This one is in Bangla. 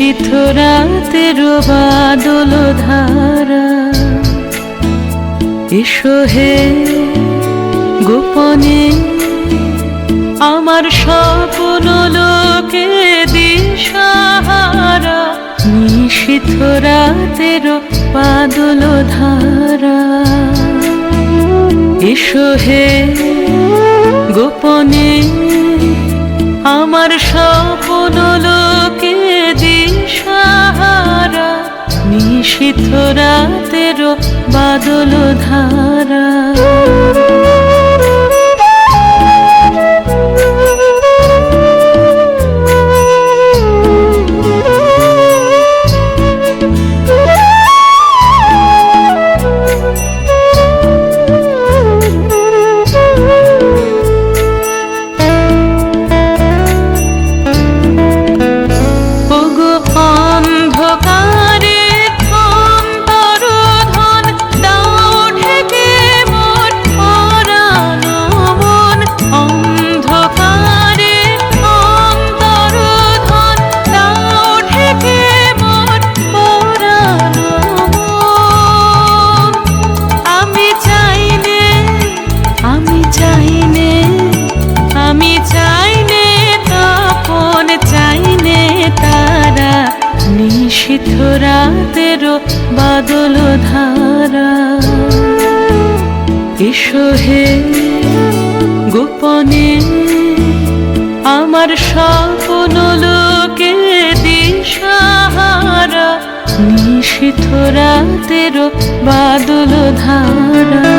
নিশীথ রাতের বাদল ধারা। এসো হে গোপনে, আমার স্বপ্ন লোকে দিশাহারা। নিশীথ রাতের বাদল ধারা। এসো হে গোপনে নিশীথ রাতেরও বাদল ধারা। চাইনে, আমি চাইনে চাইনে তারা নিশীথ রাতের বাদল ধারা। এসো গোপনে, আমার স্বপ্ন লোকে দিশাহারা নিশীথ রাতের বাদল ধারা।